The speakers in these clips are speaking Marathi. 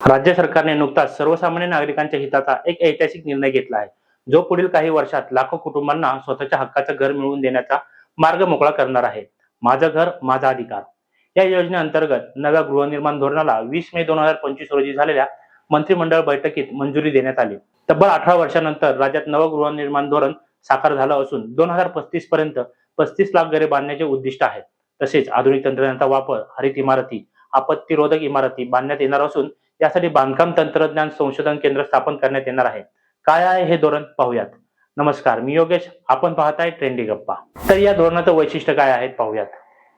राज्य सरकारने नुकताच सर्वसामान्य नागरिकांच्या हिताचा एक ऐतिहासिक निर्णय घेतला आहे जो पुढील काही वर्षात लाखो कुटुंबांना स्वतःच्या हक्काचं घर मिळवून देण्याचा मार्ग मोकळा करणार आहे. माझं घर माझा अधिकार. या योजनेअंतर्गत नव्या गृहनिर्माण धोरणाला वीस मे दोन हजार पंचवीस रोजी झालेल्या मंत्रिमंडळ बैठकीत मंजुरी देण्यात आली. तब्बल अठरा वर्षानंतर राज्यात नवं गृहनिर्माण धोरण साकार झालं असून दोन हजार पस्तीस पर्यंत पस्तीस लाख घरे बांधण्याचे उद्दिष्ट आहे तसेच आधुनिक तंत्रज्ञानाचा वापर हरित इमारती आपत्तीरोधक इमारती बांधण्यात येणार असून यासाठी बांधकाम तंत्रज्ञान संशोधन केंद्र स्थापन करण्यात येणार आहे. काय आहे हे धोरण? पाहूयात. नमस्कार मी योगेश. आपण पाहताय ट्रेंडी गप्पा. तर या धोरणाचं वैशिष्ट्य काय आहे? पाहूयात.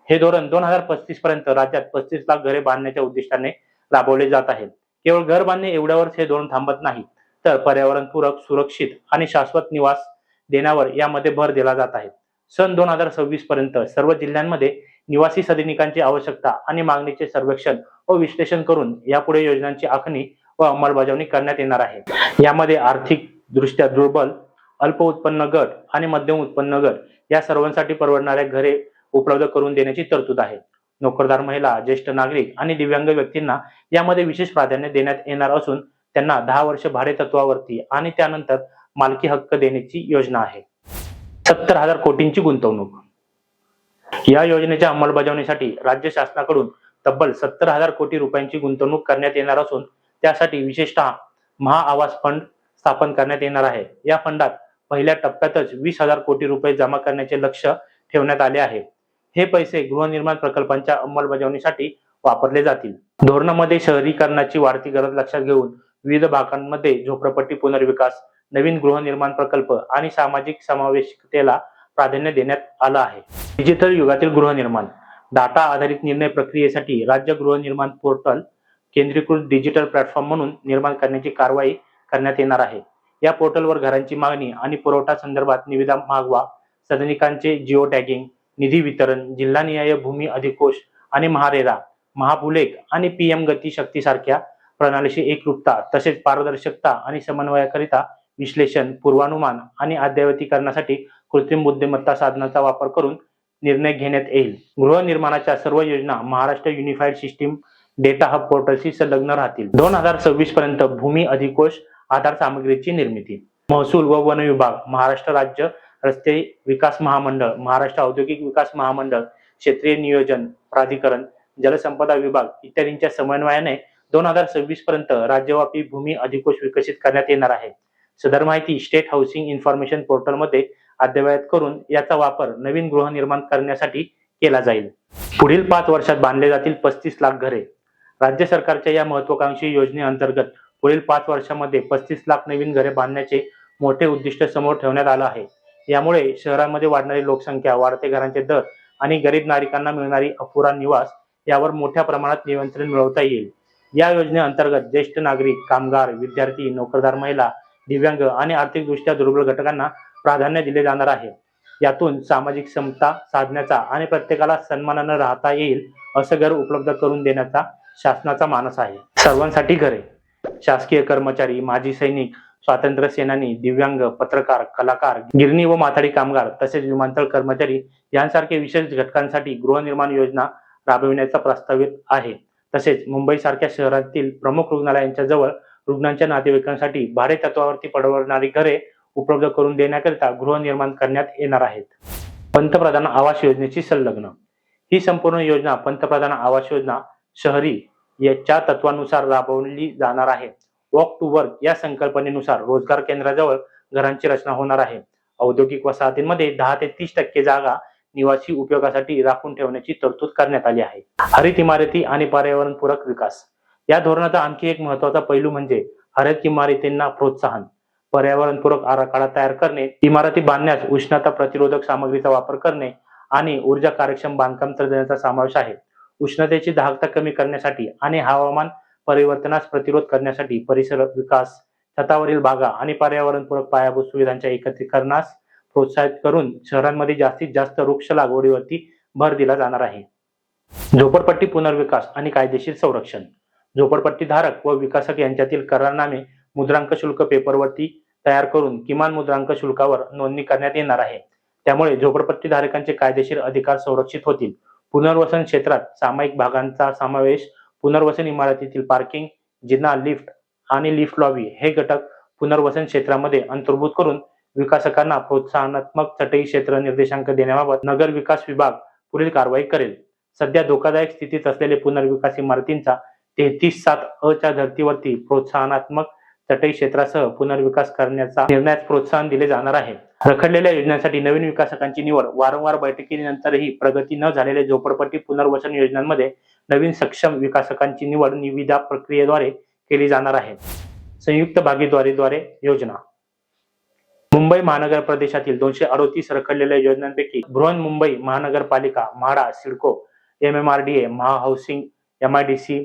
हे धोरण दोन हजार पस्तीस पर्यंत राज्यात पस्तीस लाख घरे बांधण्याच्या उद्दिष्टाने राबवले जात आहे केवळ घर बांधणे एवढ्यावरच हे धोरण थांबत नाही. तर पर्यावरणपूरक सुरक्षित आणि शाश्वत निवास देण्यावर यामध्ये भर दिला जात आहे. सन दोन हजार सव्वीस पर्यंत सर्व जिल्ह्यांमध्ये निवासी सदनिकांची आवश्यकता आणि मागणीचे सर्वेक्षण व विश्लेषण करून यापुढे योजनांची आखणी व अंमलबजावणी करण्यात येणार आहे. यामध्ये आर्थिक दृष्ट्या दुर्बल अल्प उत्पन्न गट आणि मध्यम उत्पन्न गट या सर्वांसाठी परवडणाऱ्या घरे उपलब्ध करून देण्याची तरतूद आहे. नोकरदार महिला ज्येष्ठ नागरिक आणि दिव्यांग व्यक्तींना यामध्ये विशेष प्राधान्य देण्यात येणार असून त्यांना दहा वर्ष भाडे तत्वावरती आणि त्यानंतर मालकी हक्क देण्याची योजना आहे. सत्तर हजार कोटींची गुंतवणूक. या योजनेच्या अंमलबजावणीसाठी राज्य शासनाकडून तब्बल सत्तर हजार कोटी रुपयांची गुंतवणूक करण्यात येणार असून त्यासाठी विशेषतः महाआवास फंड स्थापन करण्यात येणार आहे. या फंडात पहिल्या टप्प्यातच वीस हजार कोटी रुपये जमा करण्याचे लक्ष ठेवण्यात आले आहे. हे पैसे गृहनिर्माण प्रकल्पांच्या अंमलबजावणीसाठी वापरले जातील. धोरणामध्ये शहरीकरणाची वाढती गरज लक्षात घेऊन विविध भागांमध्ये झोपडपट्टी पुनर्विकास नवीन गृहनिर्माण प्रकल्प आणि सामाजिक समावेशकतेला प्राधान्य देण्यात आलं आहे. डिजिटल युगातील गृहनिर्माण डाटा आधारित निर्णय प्रक्रियेसाठी राज्य गृहनिर्माण पोर्टल केंद्रीकृत डिजिटल प्लॅटफॉर्म म्हणून निर्माण करण्याची कारवाई करण्यात येणार आहे. या पोर्टलवर घरांची मागणी आणि पुरवठा संदर्भात निविदा मागवा सदनिकांचे जिओ टॅगिंग निधी वितरण जिल्हानिहाय भूमी अधिकोष आणि महारेरा महापुलेख आणि पीएम गती शक्तीसारख्या प्रणालीशी एकरूपता तसेच पारदर्शकता आणि समन्वयाकरिता विश्लेषण पूर्वानुमान आणि अद्ययावतीकरणासाठी कृत्रिम बुद्धिमत्ता साधनाचा वापर करून निर्णय घेण्यात येईल. गृहनिर्माणाच्या सर्व योजना Maharashtra unified system data hub पोर्टलशी संलग्न राहतील. दोन हजार सव्वीस पर्यंत भूमी अधिकोष आधार सामग्रीची निर्मिती. महसूल व वन विभाग महाराष्ट्र राज्य रस्ते विकास महामंडळ महाराष्ट्र औद्योगिक विकास महामंडळ क्षेत्रीय नियोजन प्राधिकरण जलसंपदा विभाग इत्यादींच्या समन्वयाने दोन हजार सव्वीस पर्यंत राज्यव्यापी भूमी अधिकोष विकसित करण्यात येणार आहे. सदर माहिती स्टेट हाऊसिंग इन्फॉर्मेशन पोर्टलमध्ये अद्ययावत करून याचा वापर नवीन गृहनिर्माण करण्यासाठी केला जाईल. पुढील पाच वर्षात बांधले जातील पस्तीस लाख घरे. राज्य सरकारच्या या महत्वाकांक्षी योजनेअंतर्गत पुढील पाच वर्षामध्ये पस्तीस लाख नवीन घरे बांधण्याचे मोठे उद्दिष्ट समोर ठेवण्यात आलं आहे. यामुळे शहरांमध्ये वाढणारी लोकसंख्या वाढते घरांचे दर आणि गरीब नागरिकांना मिळणारी अपुरा निवास यावर मोठ्या प्रमाणात नियंत्रण मिळवता येईल. या योजनेअंतर्गत ज्येष्ठ नागरिक कामगार विद्यार्थी नोकरदार महिला दिव्यांग आणि आर्थिकदृष्ट्या दुर्बल घटकांना प्राधान्य दिले जाणार आहे. यातून सामाजिक समता साधण्याचा आणि प्रत्येकाला सन्मानानं राहता येईल असं घर उपलब्ध करून देण्याचा शासनाचा मानस आहे. सर्वांसाठी घरे. शासकीय कर्मचारी माजी सैनिक स्वातंत्र्य सेनानी दिव्यांग पत्रकार कलाकार गिरणी व माथाडी कामगार तसेच विमानतळ कर्मचारी यांसारखे विशेष घटकांसाठी गृहनिर्माण योजना राबविण्याचा प्रस्तावित आहे. तसेच मुंबई सारख्या शहरातील प्रमुख रुग्णालयांच्या जवळ रुग्णांच्या नातेवाईकांसाठी भाडे तत्वावरती पडवणारी घरे उपलब्ध करून देण्याकरिता गृहनिर्माण करण्यात येणार आहेत. पंतप्रधान आवास योजनेची संलग्न. ही संपूर्ण योजना पंतप्रधान आवास योजना शहरी याच्या तत्वानुसार राबवली जाणार आहे. वॉक टू वर्क या संकल्पनेनुसार रोजगार केंद्राजवळ घरांची रचना होणार आहे. औद्योगिक वसाहतींमध्ये दहा ते तीस टक्के जागा निवासी उपयोगासाठी राखून ठेवण्याची तरतूद करण्यात आली आहे. हरित इमारती आणि पर्यावरणपूरक विकास. या धोरणाचा आणखी एक महत्त्वाचा पैलू म्हणजे हरित इमारतींना प्रोत्साहन. पर्यावरणपूरक आराखडा तयार करणे इमारती बांधण्यास उष्णता प्रतिरोधक सामग्रीचा वापर करणे आणि ऊर्जा कार्यक्षम बांधकाम तंत्रज्ञानाचा समावेश आहे. उष्णतेची दाहकता कमी करण्यासाठी आणि हवामान परिवर्तनास प्रतिरोध करण्यासाठी परिसर विकास छतावरील बागा आणि पर्यावरणपूरक पायाभूत सुविधांच्या एकत्रीकरणास प्रोत्साहित करून शहरांमध्ये जास्तीत जास्त वृक्ष लागवडीवरती भर दिला जाणार आहे. झोपडपट्टी पुनर्विकास आणि कायदेशीर संरक्षण. झोपडपट्टी धारक व विकासक यांच्यातील करारनामे मुद्रांक शुल्क पेपरवरती तयार करून किमान मुद्रांक शुल्कावर नोंदणी करण्यात येणार आहे. त्यामुळे झोपडपट्टी धारकांचे कायदेशीर अधिकार संरक्षित होतील. पुनर्वसन क्षेत्रात सामायिक भागांचा समावेश पुनर्वसन इमारतीतील पार्किंग जिना लिफ्ट आणि लिफ्ट लॉबी हे घटक पुनर्वसन क्षेत्रामध्ये अंतर्भूत करून विकासकांना प्रोत्साहनात्मक चटई क्षेत्र निर्देशांक देण्याबाबत नगर विकास विभाग पुढील कारवाई करेल. सध्या धोकादायक स्थितीत असलेले पुनर्विकास इमारतींचा तेहतीस सात अ च्या धर्तीवरती प्रोत्साहनात्मक तटई क्षेत्रासह पुनर्विकास करण्याचा निर्णयास प्रोत्साहन दिले जाणार आहे. रखडलेल्या योजनांसाठी नवीन विकासकांची निवड वारंवार बैठकीनंतरही प्रगती न झालेल्या झोपडपट्टी पुनर्वसन योजनांमध्ये नवीन सक्षम विकासकांची निवड निविदा प्रक्रियेद्वारे केली जाणार आहे. संयुक्त भागीदारीद्वारे योजना. मुंबई महानगर प्रदेशातील दोनशे अडोतीस रखडलेल्या योजनांपैकी बृहन मुंबई महानगरपालिका MHADA CIDCO M M R D A Mahahousing M I D C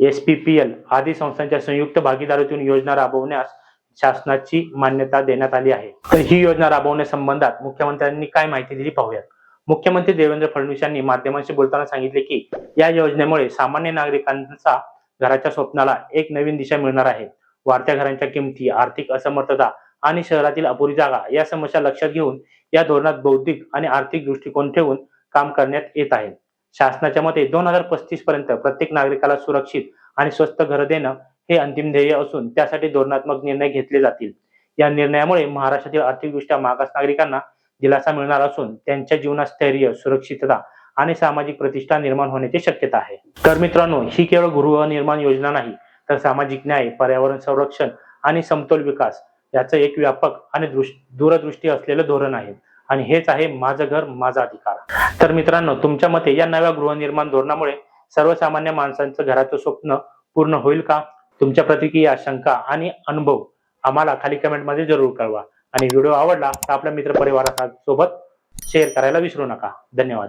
S P P L आदी संस्थांच्या संयुक्त भागीदारीतून योजना राबवण्यास शासनाची मान्यता देण्यात आली आहे. तर ही योजना राबवण्यासंबंधात मुख्यमंत्र्यांनी काय माहिती दिली पाहूयात. मुख्यमंत्री देवेंद्र फडणवीस यांनी माध्यमांशी बोलताना सांगितले की या योजनेमुळे सामान्य नागरिकांचा घराच्या स्वप्नाला एक नवीन दिशा मिळणार आहे. वाढत्या घरांच्या किमती आर्थिक असमर्थता आणि शहरातील अपुरी जागा या समस्या लक्षात घेऊन या धोरणात बौद्धिक आणि आर्थिक दृष्टिकोन ठेवून काम करण्यात येत आहे. शासनाच्या मते दोन हजार पस्तीस पर्यंत प्रत्येक नागरिकाला सुरक्षित आणि स्वस्त घर देणं हे अंतिम ध्येय असून त्यासाठी धोरणात्मक निर्णय घेतले जातील. या निर्णयामुळे महाराष्ट्रातील आर्थिकदृष्ट्या मागास नागरिकांना दिलासा मिळणार असून त्यांच्या जीवनात स्थैर्य सुरक्षितता आणि सामाजिक प्रतिष्ठा निर्माण होण्याची शक्यता आहे. तर मित्रांनो ही केवळ गृहनिर्माण योजना नाही तर सामाजिक न्याय पर्यावरण संरक्षण आणि समतोल विकास याचं एक व्यापक आणि दूरदृष्टी असलेलं धोरण आहे. आणि हेच आहे माझं घर माझा अधिकार. तर मित्रांनो तुमच्या मते या नव्या गृहनिर्माण धोरणामुळे सर्वसामान्य माणसांचं घराचं स्वप्न पूर्ण होईल का? तुमच्या प्रतिक्रिया शंका आणि अनुभव आम्हाला खाली कमेंटमध्ये जरूर कळवा. आणि व्हिडिओ आवडला तर आपल्या मित्र परिवारासोबत शेअर करायला विसरू नका. धन्यवाद.